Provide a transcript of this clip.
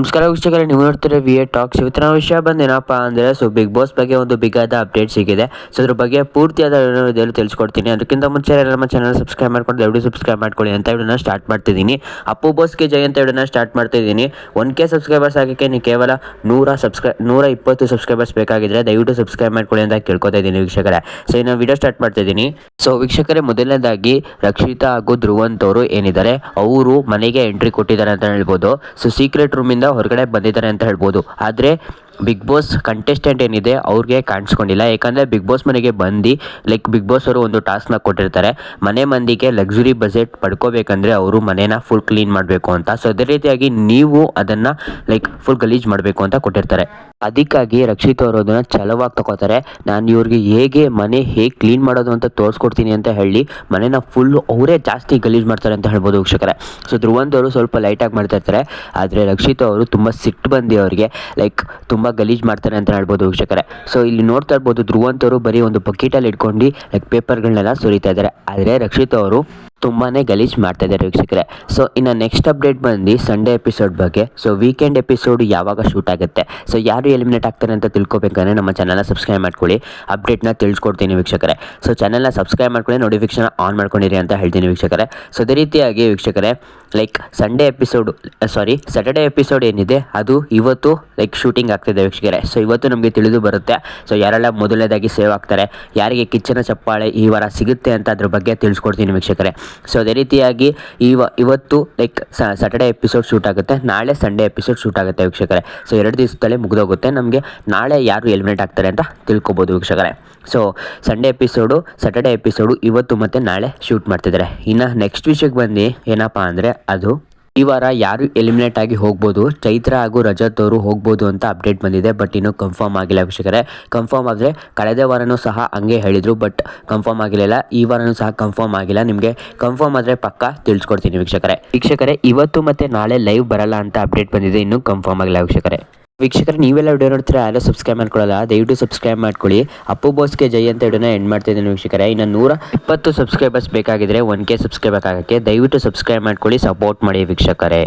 ನಮಸ್ಕಾರ ವೀಕ್ಷಕರೇ, ನೀವು ನೋಡ್ತಾರೆ ವಿ ಎ ಟಾಕ್ಸ್ ಇವತ್ತಿನ ವಿಷಯ ಬಂದೇನಪ್ಪ ಅಂದರೆ ಸೊ ಬಿಗ್ ಬಾಸ್ ಬಗ್ಗೆ ಒಂದು ಬಿಗಾದ ಅಪ್ಡೇಟ್ ಸಿಗಿದೆ ಸೊ ಅದ್ರ ಬಗ್ಗೆ ಪೂರ್ತಿಯಾದ ವಿಡಿಯೋದಲ್ಲಿ ತಿಳಿಸ್ಕೊಡ್ತೀನಿ. ಅದಕ್ಕಿಂತ ಮುಂಚೆ ನಮ್ಮ ಚಾನಲ್ ಸಬ್ಸ್ಕ್ರೈಬ್ ಮಾಡ್ಕೊಂಡು ದಯವಿಟ್ಟು ಸಬ್ಸ್ಕ್ರೈಬ್ ಮಾಡ್ಕೊಳ್ಳಿ ಅಂತ ವಿಡಿಯೋನ ಸ್ಟಾರ್ಟ್ ಮಾಡ್ತಿದ್ದೀನಿ. ಅಪ್ಪು ಬಾಸ್ಗೆ ಜೈ ಅಂತ ವಿಡಿಯೋನ ಸ್ಟಾರ್ಟ್ ಮಾಡ್ತಿದ್ದೀನಿ. ಒನ್ ಕೆ ಸಬ್ಸ್ಕ್ರೈಬರ್ಸ್ ಆಗಕ್ಕೆ ನೀವು ಕೇವಲ ನೂರ ಸಬ್ಸ್ಕ್ರೈ ನೂರ ಇಪ್ಪತ್ತು ಸಬ್ಸ್ಕ್ರೈಬರ್ಸ್ ಬೇಕಾಗಿದ್ರೆ ದಯವಿಟ್ಟು ಸಬ್ಸ್ಕ್ರೈಬ್ ಮಾಡ್ಕೊಳ್ಳಿ ಅಂತ ಕೇಳ್ಕೊತಾ ಇದ್ದೀನಿ ವೀಕ್ಷಕರೇ. ಸೊ ಇನ್ನು ವಿಡಿಯೋ ಸ್ಟಾರ್ಟ್ ಮಾಡ್ತಿದ್ದೀನಿ. ಸೊ ವೀಕ್ಷಕರೇ, ಮೊದಲನೇದಾಗಿ ರಕ್ಷಿತಾ ಹಾಗೂ ಧ್ರುವಂತ್ ಅವರು ಏನಿದ್ದಾರೆ, ಅವರು ಮನೆಗೆ ಎಂಟ್ರಿ ಕೊಟ್ಟಿದ್ದಾರೆ ಅಂತ ಹೇಳ್ಬೋದು. ಸೊ ಸೀಕ್ರೆಟ್ ರೂಮಿಂದ ಹೊರಗಡೆ ಬಂದಿದ್ದಾರೆ ಅಂತ ಹೇಳ್ಬೋದು. ಆದರೆ ಬಿಗ್ ಬಾಸ್ ಕಂಟೆಸ್ಟೆಂಟ್ ಏನಿದೆ, ಅವ್ರಿಗೆ ಕಾಣಿಸ್ಕೊಂಡಿಲ್ಲ. ಯಾಕಂದರೆ ಬಿಗ್ ಬಾಸ್ ಮನೆಗೆ ಬಂದು ಲೈಕ್ ಬಿಗ್ ಬಾಸ್ ಅವರು ಒಂದು ಟಾಸ್ಕ್ನ ಕೊಟ್ಟಿರ್ತಾರೆ. ಮನೆ ಮಂದಿಗೆ ಲಕ್ಸುರಿ ಬಜೆಟ್ ಪಡ್ಕೋಬೇಕಂದ್ರೆ ಅವರು ಮನೇನ ಫುಲ್ ಕ್ಲೀನ್ ಮಾಡಬೇಕು ಅಂತ. ಸೊ ಅದೇ ರೀತಿಯಾಗಿ ನೀವು ಅದನ್ನು ಲೈಕ್ ಫುಲ್ ಗಲೀಜ್ ಮಾಡಬೇಕು ಅಂತ ಕೊಟ್ಟಿರ್ತಾರೆ. ಅದಕ್ಕಾಗಿ ರಕ್ಷಿತ್ ಅವರು ಅದನ್ನು ಛಲವಾಗಿ ತಗೋತಾರೆ. ನಾನು ಇವ್ರಿಗೆ ಹೇಗೆ ಮನೆ ಹೇಗೆ ಕ್ಲೀನ್ ಮಾಡೋದು ಅಂತ ತೋರಿಸ್ಕೊಡ್ತೀನಿ ಅಂತ ಹೇಳಿ, ಮನೇನ ಫುಲ್ ಅವರೇ ಜಾಸ್ತಿ ಗಲೀಜು ಮಾಡ್ತಾರೆ ಅಂತ ಹೇಳ್ಬೋದು ವೀಕ್ಷಕರೇ. ಸೊ ಧ್ರುವಂದವರು ಸ್ವಲ್ಪ ಲೈಟಾಗಿ ಮಾಡ್ತಾ ಇರ್ತಾರೆ. ಆದರೆ ರಕ್ಷಿತ್ ಅವರು ತುಂಬ ಸಿಟ್ಟು ಬಂದು ಅವರಿಗೆ. ಲೈಕ್ ತುಂಬ ಗಲೀಜು ಮಾಡ್ತಾರೆ ಅಂತ ಹೇಳ್ಬೋದು ವೀಕ್ಷಕರೇ. ಸೊ ಇಲ್ಲಿ ನೋಡ್ತಾ ಇರ್ಬೋದು ಧ್ರುವಂತವರು ಬರೀ ಒಂದು ಬಕೆಟಲ್ಲಿ ಇಟ್ಕೊಂಡು ಲೈಕ್ ಪೇಪರ್ಗಳನ್ನೆಲ್ಲ ಸುರಿತಾ ಇದ್ದಾರೆ. ಆದರೆ ರಕ್ಷಿತ್ ಅವರು ತುಂಬಾ ಗಲೀಜ್ ಮಾಡ್ತಾ ಇದ್ದಾರೆ ವೀಕ್ಷಕರೇ. ಸೊ ಇನ್ನು ನೆಕ್ಸ್ಟ್ ಅಪ್ಡೇಟ್ ಬಂದು ಸಂಡೇ ಎಪಿಸೋಡ್ ಬಗ್ಗೆ. ಸೊ ವೀಕೆಂಡ್ ಎಪಿಸೋಡ್ ಯಾವಾಗ ಶೂಟ್ ಆಗುತ್ತೆ? ಸೊ ಯಾರು ಎಲಿಮಿನೇಟ್ ಆಗ್ತಾರೆ ಅಂತ ತಿಳ್ಕೊಬೇಕಂದ್ರೆ ನಮ್ಮ ಚಾನಲ್ನ ಸಬ್ಸ್ಕ್ರೈಬ್ ಮಾಡ್ಕೊಳ್ಳಿ. ಅಪ್ಡೇಟ್ನ ತಿಳಿಸ್ಕೊಡ್ತೀನಿ ವೀಕ್ಷಕರೇ. ಸೊ ಚಾನಲ್ನ ಸಬ್ಸ್ಕ್ರೈಬ್ ಮಾಡ್ಕೊಳ್ಳಿ ನೋಟಿಫಿಕೇಶನ್ ಆನ್ ಮಾಡ್ಕೊಂಡಿರಿ ಅಂತ ಹೇಳ್ತೀನಿ ವೀಕ್ಷಕರೇ. ಸೊ ಅದೇ ರೀತಿಯಾಗಿ ವೀಕ್ಷಕರೇ like Sunday episode sorry Saturday episode ಏನಿದೆ, ಅದು ಇವತ್ತು ಲೈಕ್ ಶೂಟಿಂಗ್ ಆಗ್ತಿದೆ ವೀಕ್ಷಕರೇ. ಸೊ ಇವತ್ತು ನಮಗೆ ತಿಳಿದು ಬರುತ್ತೆ. ಸೊ ಯಾರೆಲ್ಲ ಮೊದಲನೇದಾಗಿ ಸೇವ್ ಆಗ್ತಾರೆ, ಯಾರಿಗೆ ಕಿಚ್ಚನ ಚಪ್ಪಾಳೆ ಈ ವಾರ ಸಿಗುತ್ತೆ ಅಂತ ಅದ್ರ ಬಗ್ಗೆ ತಿಳಿಸ್ಕೊಡ್ತೀನಿ ವೀಕ್ಷಕರೇ. ಸೊ ಅದೇ ರೀತಿಯಾಗಿ ಇವ, ಇವತ್ತು ಲೈಕ್ ಸ್ಯಾಟರ್ಡೇ ಎಪಿಸೋಡ್ ಶೂಟ್ ಆಗುತ್ತೆ. ನಾಳೆ ಸಂಡೇ ಎಪಿಸೋಡ್ ಶೂಟ್ ಆಗುತ್ತೆ ವೀಕ್ಷಕರೇ. ಸೊ ಎರಡು ದಿವಸದಲ್ಲೇ ಮುಗಿದೋಗುತ್ತೆ. ನಮಗೆ ನಾಳೆ ಯಾರು ಎಲಿಮಿನೇಟ್ ಆಗ್ತಾರೆ ಅಂತ ತಿಳ್ಕೊಬೋದು ವೀಕ್ಷಕರೇ. So Sunday episode Saturday episode ಇವತ್ತು ಮತ್ತು ನಾಳೆ ಶೂಟ್ ಮಾಡ್ತಿದ್ದಾರೆ. ಇನ್ನು ನೆಕ್ಸ್ಟ್ ವಿಷಯಕ್ಕೆ ಬಂದು ಏನಪ್ಪ ಅಂದರೆ ಅದು ಈ ವಾರ ಯಾರು ಎಲಿಮಿನೇಟ್ ಆಗಿ ಹೋಗ್ಬೋದು, ಚೈತ್ರ ಹಾಗೂ ರಜತ್ ಅವರು ಹೋಗ್ಬೋದು ಅಂತ ಅಪ್ಡೇಟ್ ಬಂದಿದೆ ಬಟ್ ಇನ್ನೂ ಕನ್ಫರ್ಮ್ ಆಗಿಲ್ಲ ವೀಕ್ಷಕರೇ. ಕನ್ಫರ್ಮ್ ಆದರೆ ಕಳೆದ ವಾರನೂ ಸಹ ಹಂಗೆ ಹೇಳಿದರು ಬಟ್ ಕನ್ಫರ್ಮ್ ಆಗಿರಲಿಲ್ಲ. ಈ ವಾರನೂ ಸಹ ಕನ್ಫರ್ಮ್ ಆಗಿಲ್ಲ. ನಿಮಗೆ ಕನ್ಫರ್ಮ್ ಆದರೆ ಪಕ್ಕ ತಿಳಿಸ್ಕೊಡ್ತೀನಿ ವೀಕ್ಷಕರೇ. ವೀಕ್ಷಕರೇ, ಇವತ್ತು ಮತ್ತು ನಾಳೆ ಲೈವ್ ಬರಲ್ಲ ಅಂತ ಅಪ್ಡೇಟ್ ಬಂದಿದೆ, ಇನ್ನೂ ಕನ್ಫರ್ಮ್ ಆಗಿಲ್ಲ ವೀಕ್ಷಕರೇ. ವೀಕ್ಷಕರೇ, ನೀವೆಲ್ಲ ವಿಡಿಯೋ ನೋಡ್ತೀರಾ ಎಲ್ಲ ಸಬ್ಸ್ಕ್ರೈಬ್ ಮಾಡ್ಕೊಳ್ಳಲ್ಲ, ದಯವಿಟ್ಟು ಸಬ್ಸ್ಕ್ರೈಬ್ ಮಾಡ್ಕೊಳ್ಳಿ. ಅಪ್ಪು ಬೋಸ್ಗೆ ಜೈ ಅಂತ ವಿಡಿಯೋನ ಎಂಡ್ ಮಾಡ್ತಿದ್ದೀನಿ ವೀಕ್ಷಕರೇ. ಇನ್ನು ನೂರ ಇಪ್ಪತ್ತು ಸಬ್ಸ್ಕ್ರೈಬರ್ಸ್ ಬೇಕಾಗಿದ್ರೆ ಒನ್ ಕೆ ಸಬ್ಸ್ಕ್ರೈಬ್ ಆಗೋಕ್ಕೆ ದಯವಿಟ್ಟು ಸಬ್ಸ್ಕ್ರೈಬ್ ಮಾಡ್ಕೊಳ್ಳಿ ಸಪೋರ್ಟ್ ಮಾಡಿ ವೀಕ್ಷಕರೇ.